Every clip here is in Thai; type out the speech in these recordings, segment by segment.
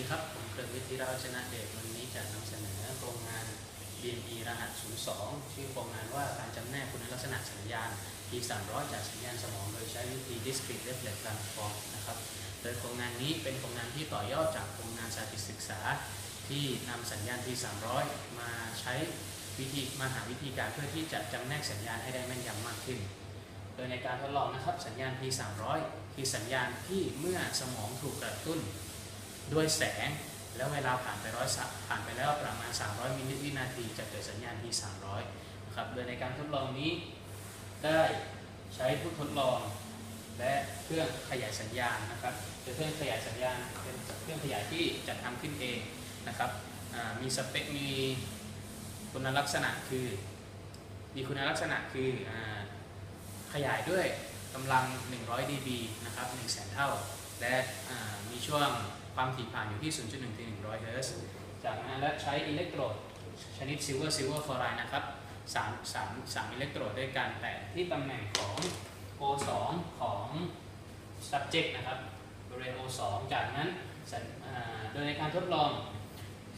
ดีครับ ผมเกริกวิทยาวัฒนะเดชวันนี้จะนำเสนอโครงงาน BME รหัส 02 ชื่อโครงงานว่าการจำแนกคุณลักษณะสัญญาณ P300 จากสัญญาณสมองโดยใช้วิธี Discrete Reflex Transform นะครับ โดยโครงงานนี้เป็นโครงงานที่ต่อยอดจากโครงงานสาธิตศึกษา ที่นำสัญญาณ P300 มาใช้วิธีมาหาวิธีการเพื่อที่จะจำแนกสัญญาณให้ได้แม่นยำมากขึ้น โดยในการทดลองนะครับสัญญาณ P300 คือสัญญาณที่เมื่อสมองถูกกระตุ้น ด้วยแสง แล้วเวลาผ่านไปร้อยผ่านไปแล้วประมาณ 300 มิลลิวินาทีจะเกิดสัญญาณ P300 นะครับโดยในการทดลองนี้ได้ใช้ผู้ทดลอง และเครื่องขยายสัญญาณนะครับเป็นเครื่องขยายสัญญาณเป็นเครื่องขยายที่จัดทำขึ้นเองนะครับมีสเปคมีคุณลักษณะคือ มีคุณลักษณะคืออขยายด้วยกำลัง 100 dB นะครับ 100,000 เท่า และมีช่วงความถี่ผ่านอยู่ที่ 0.1ถึง100เฮิรตซ์จากนั้นและใช้อิเล็กโทรดชนิดซิลเวอร์ซิลเวอร์ฟอไรด์นะครับ3 3 3อิเล็กโทรดด้วยกันแต่ที่ตำแหน่งของ O2 ของ subject นะครับบริเวณ O2 จากนั้นโดยในการทดลอง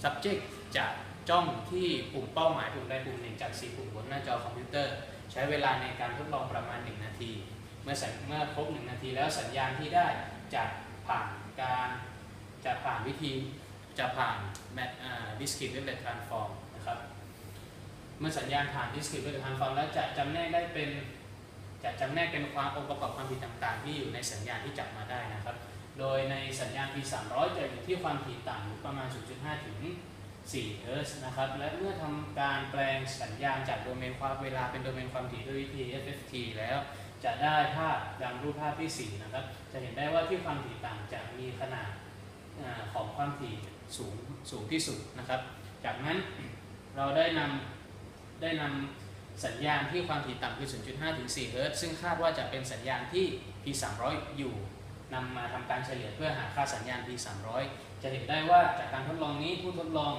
subject จะจ้องที่ปุ่มเป้าหมายปุ่มใดปุ่มหนึ่งจาก 4 ปุ่มบนหน้าจอคอมพิวเตอร์ ใช้เวลาในการทดลองประมาณ 1 นาที เมื่อเมื่อครบ 1 นาทีแล้วสัญญาณที่ได้ จะผ่านการจะผ่านวิธีจะผ่านแมทอ่า discrete wavelet transform นะครับ เมื่อสัญญาณผ่าน discrete wavelet transform แล้วจะจำแนกได้เป็นจะจำแนกเป็นความองค์ประกอบความผิดต่าง ๆ ที่อยู่ในสัญญาณที่จับมาได้นะครับ โดยในสัญญาณ P300 จะอยู่ที่ความถี่ต่ำอยู่ประมาณ 0.5 ถึง 4 เฮิร์ตซ์นะครับ และเมื่อทำการแปลงสัญญาณจากโดเมนความเวลาเป็นโดเมนความถี่ด้วยวิธี FFT แล้ว จะได้ภาพดังรูปภาพที่ 4 นะครับ จะเห็นได้ว่าที่ความถี่ต่ำจะมีขนาดของความถี่สูงสูงที่สุดนะครับ จากนั้นเราได้นำได้นำสัญญาณที่ความถี่ต่ำคือ 0.5 ถึง 4 เฮิรตซ์ซึ่งคาดว่าจะเป็นสัญญาณที่ P300 อยู่นำมาทำการเฉลี่ยเพื่อหาค่าสัญญาณ P300 จะเห็นได้ว่าจากการทดลองนี้ผู้ทดลอง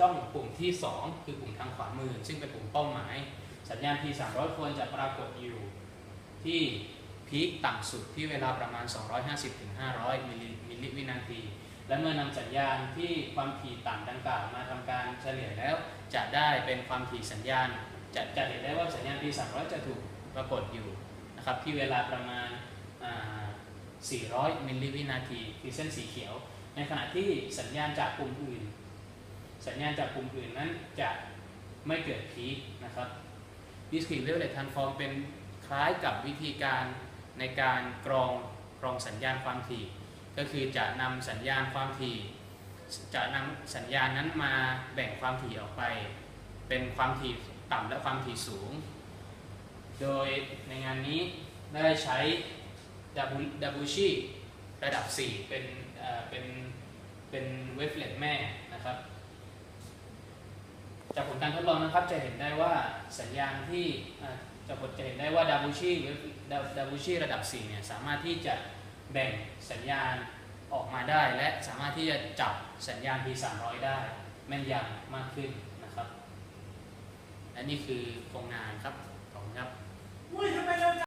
จ้องปุ่มที่ 2 คือปุ่มทางขวามือ ซึ่งเป็นปุ่มเป้าหมาย สัญญาณ P300 ควรจะปรากฏอยู่ ที่พีคต่ำสุดที่เวลาประมาณ 250ถึง500มิลลิมิลลิวินาที และเมื่อนำสัญญาณที่ความถี่ต่ำดังกล่าวมาทำการเฉลี่ยแล้ว จะได้เป็นความถี่สัญญาณ จะจะเห็นได้ว่าสัญญาณ P300 จะถูกปรากฏอยู่นะครับที่เวลาประมาณอ่า400 มิลลิวินาทีคือเส้นสีเขียว ในขณะที่สัญญาณจากปุ่มอื่น สัญญาณจากปุ่มอื่นนั้นจะไม่เกิดพีคนะครับ Discrete Wavelet Transform เป็น ล้ายกับวิธีการในการกรองกรองสัญญาณความถี่ ก็คือจะนำสัญญาณความถี่ จะนำสัญญาณนั้นมาแบ่งความถี่ออกไป เป็นความถี่ต่ำและความถี่สูง โดยในงานนี้ได้ใช้ดับดับูชีระดับ 4 เป็นเอ่อเป็นเป็นเวฟเลตแม่นะครับจากผลการทดลองนะครับจะเห็นได้ว่าสัญญาณที่ จะผลจะเห็นได้ว่าดาบูชีหรือดาบูชีระดับ4เนี่ยสามารถที่จะแบ่งสัญญาณออกมาได้ และสามารถที่จะจับสัญญาณ P300 ได้แม่นยำมากขึ้นนะครับ และนี่คือโครงงานครับ ขอบคุณครับ